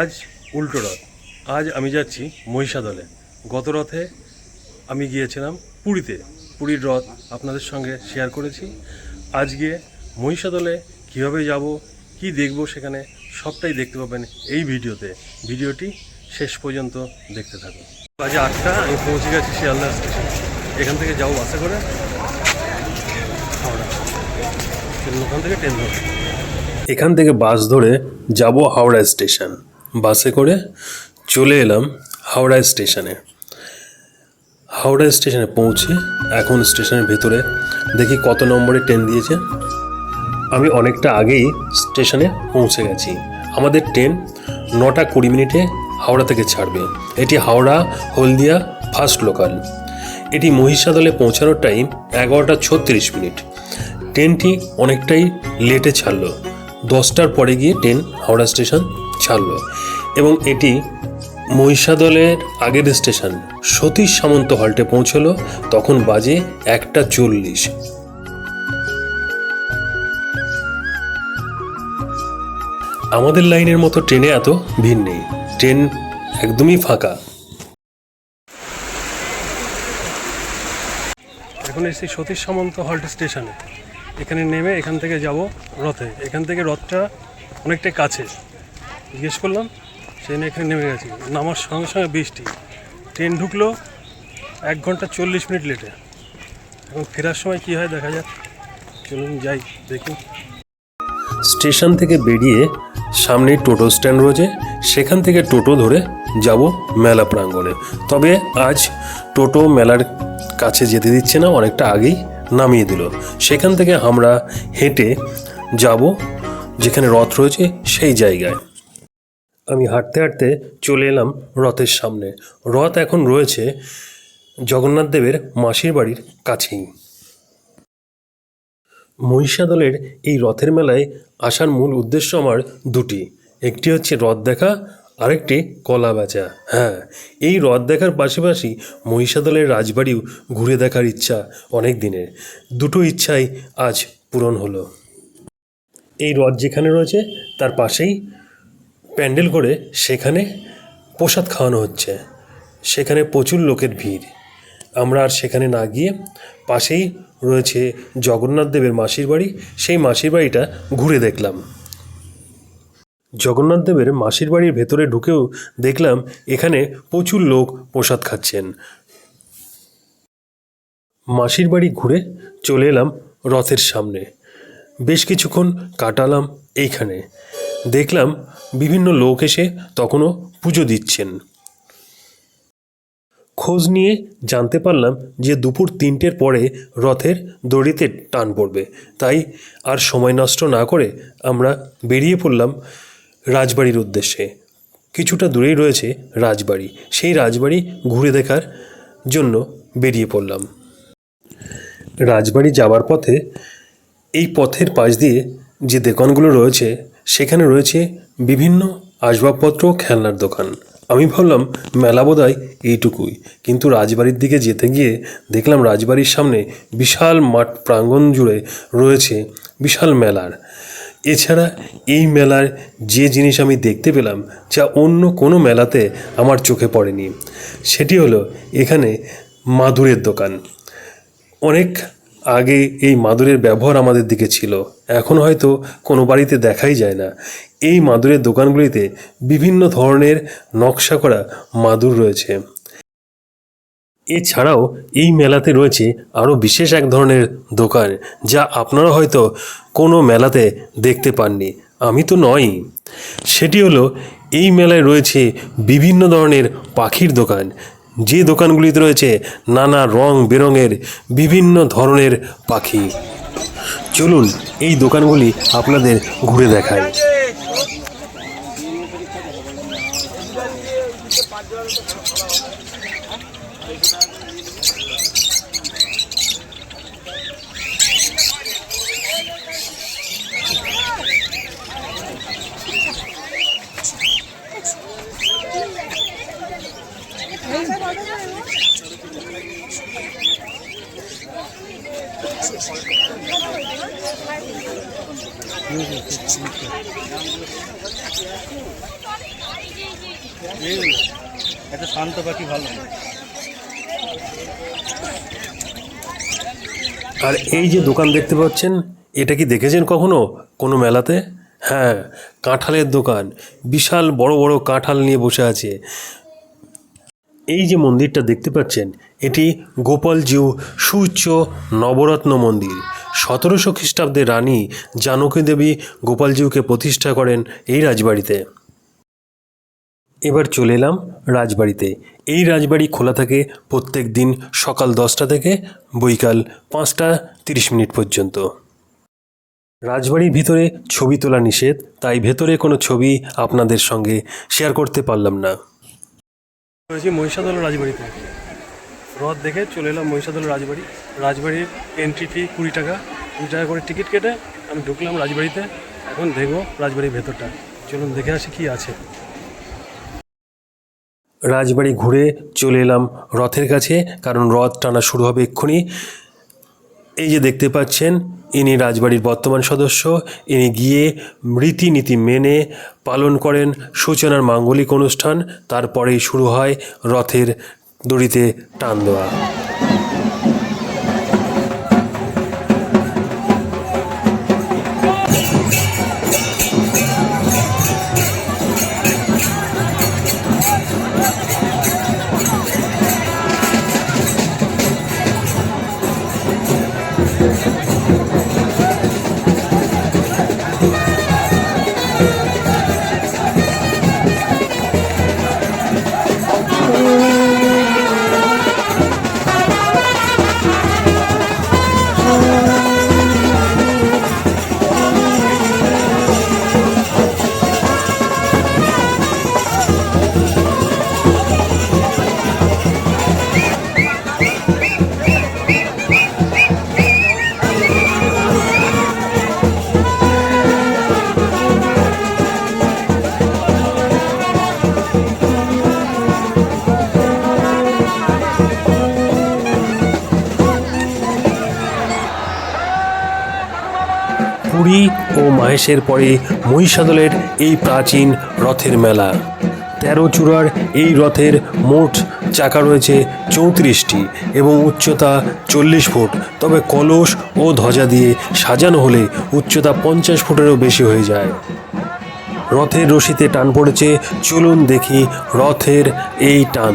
আজ উল্টো রথ। আজ আমি যাচ্ছি মহিষাদলে। গত রথে আমি গিয়েছিলাম পুরীতে। পুরীর রথ আপনাদের সঙ্গে শেয়ার করেছি। আজকে মহিষাদলে কীভাবে যাব, কি দেখব সেখানে সবটাই দেখতে পাবেন এই ভিডিওতে। ভিডিওটি শেষ পর্যন্ত দেখতে থাকুন। আজ আটটা, আমি পৌঁছে গেছি শিয়ালদা স্টেশন। এখান থেকে যাব বাসে করে। হাওড়া। ওখান থেকে ট্রেন ধরবো এখান থেকে বাস ধরে যাব হাওড়া স্টেশন। বাসে করে চলে এলাম হাওড়া স্টেশনে। হাওড়া স্টেশনে পৌঁছে এখন স্টেশনের ভেতরে দেখি কত নম্বরে ট্রেন দিয়েছে। আমি অনেকটা আগেই স্টেশনে পৌঁছে গেছি। আমাদের ট্রেন নটা কুড়ি মিনিটে হাওড়া থেকে ছাড়বে। এটি হাওড়া হলদিয়া ফার্স্ট লোকাল। এটি মহিষাদলে পৌঁছানোর টাইম এগারোটা ছত্রিশ মিনিট। ট্রেনটি অনেকটাই লেটে ছাড়লো। দশটার পরে গিয়ে ট্রেন হাওড়া স্টেশন ছাড়লো এবং এটি মহিষাদলের আগের স্টেশন। সতীশ সামন্ত হল্টে পৌঁছলো, তখন বাজে একটা চল্লিশ। আমাদের লাইনের মতো ট্রেনে এত ভিড় নেই। ট্রেন একদমই ফাঁকা। এখন এসেছি সতীশ সামন্ত হল্ট স্টেশনে। এখানে নেমে এখান থেকে যাব রথে। এখান থেকে রথটা অনেকটাই কাছে। জিজ্ঞেস করলাম সেই এখানে নেমে গেছি। নামার সঙ্গে সঙ্গে বৃষ্টি। ট্রেন ঢুকলো এক ঘণ্টা চল্লিশ মিনিট লেটে। এখন ফেরার সময় কি হয় দেখা যাক। চলুন যাই, দেখি। স্টেশন থেকে বেরিয়ে সামনে টোটো স্ট্যান্ড রয়েছে। সেখান থেকে টোটো ধরে যাব মেলা প্রাঙ্গণে। তবে আজ টোটো মেলার কাছে যেতে দিচ্ছে না, অনেকটা আগেই নামিয়ে দিল। সেখান থেকে আমরা হেঁটে যাব যেখানে রথ রয়েছে সেই জায়গায়। আমি হাঁটতে হাঁটতে চলে এলাম রথের সামনে। রথ এখন রয়েছে জগন্নাথ দেবের মাসির বাড়ির কাছেই। মহিষাদলের এই রথের মেলায় আসার মূল উদ্দেশ্য আমার দুটি। একটি হচ্ছে রথ দেখা, আরেকটি কলা বেচা। হ্যাঁ এই রথ দেখার পাশাপাশি মহিষাদলের রাজবাড়িও ঘুরে দেখার ইচ্ছা অনেক দিনের। দুটো ইচ্ছাই আজ পূরণ হলো। এই রথ যেখানে রয়েছে, তার পাশেই প্যান্ডেল করে সেখানে প্রসাদ খাওয়ানো হচ্ছে। সেখানে প্রচুর লোকের ভিড়। আমরা আর সেখানে না গিয়ে পাশেই রয়েছে জগন্নাথ দেবের মাসির বাড়ি। সেই মাসির বাড়িটা ঘুরে দেখলাম। জগন্নাথ দেবের মাসির বাড়ির ভেতরে ঢুকেও দেখলাম এখানে প্রচুর লোক প্রসাদ খাচ্ছেন। মাসির বাড়ি ঘুরে চলে এলাম রথের সামনে। বেশ কিছুক্ষণ কাটালাম এইখানে। দেখলাম বিভিন্ন লোক এসে তখনও পুজো দিচ্ছেন। খোঁজ নিয়ে জানতে পারলাম যে দুপুর তিনটের পরে রথের দড়িতে টান পড়বে। তাই আর সময় নষ্ট না করে আমরা বেরিয়ে পড়লাম রাজবাড়ির উদ্দেশ্যে। কিছুটা দূরেই রয়েছে রাজবাড়ি। সেই রাজবাড়ি ঘুরে দেখার জন্য বেরিয়ে পড়লাম। রাজবাড়ি যাওয়ার পথে এই পথের পাশ দিয়ে যে দোকানগুলো রয়েছে সেখানে রয়েছে বিভিন্ন আসবাবপত্র খেলনার দোকান। আমি ভাবলাম, মেলা বোধহয় এইটুকুই। কিন্তু রাজবাড়ির দিকে যেতে গিয়ে দেখলাম রাজবাড়ির সামনে বিশাল মাঠ প্রাঙ্গণ জুড়ে রয়েছে বিশাল মেলার। এছাড়া এই মেলার যে জিনিস আমি দেখতে পেলাম, যা অন্য কোনো মেলাতে আমার চোখে পড়েনি, সেটি হলো এখানে মাদুরের দোকান। অনেক আগে এই মাদুরের ব্যবহার আমাদের দিকে ছিল। এখন হয়তো কোনো বাড়িতে দেখাই যায় না। এই মাদুরের দোকানগুলিতে বিভিন্ন ধরনের নকশা করা মাদুর রয়েছে। এছাড়াও এই মেলাতে রয়েছে আরও বিশেষ এক ধরনের দোকান, যা আপনারা হয়তো কোনো মেলাতে দেখতে পাননি। আমি তো নয়ই সেটি হলো, এই মেলায় রয়েছে বিভিন্ন ধরনের পাখির দোকান যে দোকানগুলিতে রয়েছে নানা রং বেরঙের বিভিন্ন ধরনের পাখি। চলুন এই দোকানগুলি আপনাদের ঘুরে দেখায় শান্ত পাখি ভালো আর এই যে দোকান দেখতে পাচ্ছেন, এটা কি দেখেছেন কখনো কোনো মেলাতে? হ্যাঁ কাঁঠালের দোকান, বিশাল বড় বড় কাঁঠাল নিয়ে বসে আছে। এই যে মন্দিরটা দেখতে পাচ্ছেন, এটি গোপালজিউ সুউচ্চ নবরত্ন মন্দির। সতেরোশো খ্রিস্টাব্দে রানী জানকী দেবী গোপালজিউকে প্রতিষ্ঠা করেন এই রাজবাড়িতে। এবার চলে এলাম রাজবাড়িতে। এই রাজবাড়ি খোলা থাকে প্রত্যেক দিন সকাল দশটা থেকে বৈকাল পাঁচটা তিরিশ মিনিট পর্যন্ত। রাজবাড়ির ভিতরে ছবি তোলা নিষেধ, তাই ভেতরে কোনো ছবি আপনাদের সঙ্গে শেয়ার করতে পারলাম না। রয়েছি মহিষাদল রাজবাড়িতে। রথ দেখে চলে এলাম মহিষাদল রাজবাড়ি। রাজবাড়ির এন্ট্রি ফি কুড়ি টাকা। কুড়ি টাকা করে টিকিট কেটে আমি ঢুকলাম রাজবাড়িতে। এখন দেখব রাজবাড়ির ভেতরটা। চলুন দেখে আসি কি আছে। রাজবাড়ি ঘুরে চলে এলাম রথের কাছে, কারণ রথ টানা শুরু হবে এক্ষুনি। এই যে দেখতে পাচ্ছেন, ইনি রাজবাড়ির বর্তমান সদস্য, ইনি গিয়ে রীতিনীতি মেনে পালন করেন সূচনার মাঙ্গলিক অনুষ্ঠান, তারপরেই শুরু হয় রথের দড়িতে টান দেওয়া। পুরী ও মাহেশের পরে মহিষাদলের এই প্রাচীন রথের মেলা। তেরো চূড়ার এই রথের মোট চাকা রয়েছে চৌত্রিশটি এবং উচ্চতা চল্লিশ ফুট। তবে কলস ও ধ্বজা দিয়ে সাজানো হলে উচ্চতা পঞ্চাশ ফুটেরও বেশি হয়ে যায়। রথের রশিতে টান পড়েছে, চলুন দেখি রথের এই টান।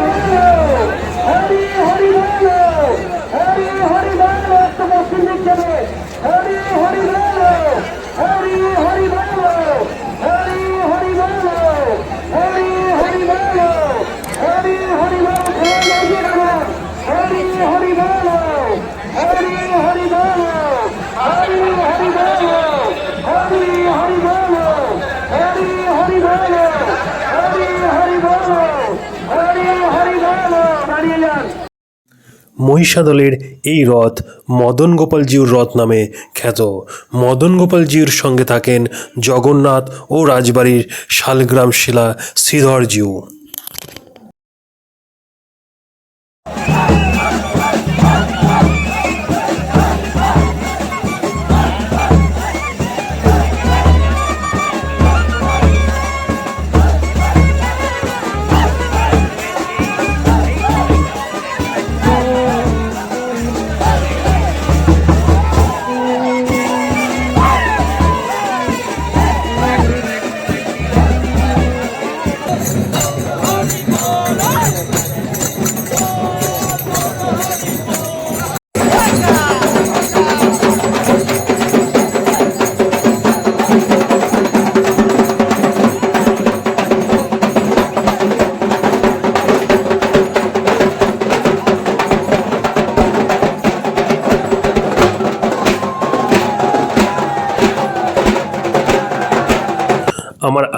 Yeah. মহিষাদলের এই রথ মদন গোপালজিউর রথ নামে খ্যাত। মদন গোপালজিউর সঙ্গে থাকেন জগন্নাথ ও রাজবাড়ির শালগ্রাম শিলা শ্রীধরজিউ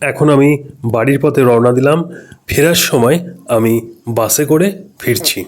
এখন আমি বাড়ির পথে রওনা দিলাম। ফেরার সময় আমি বাসে করে ফিরছি।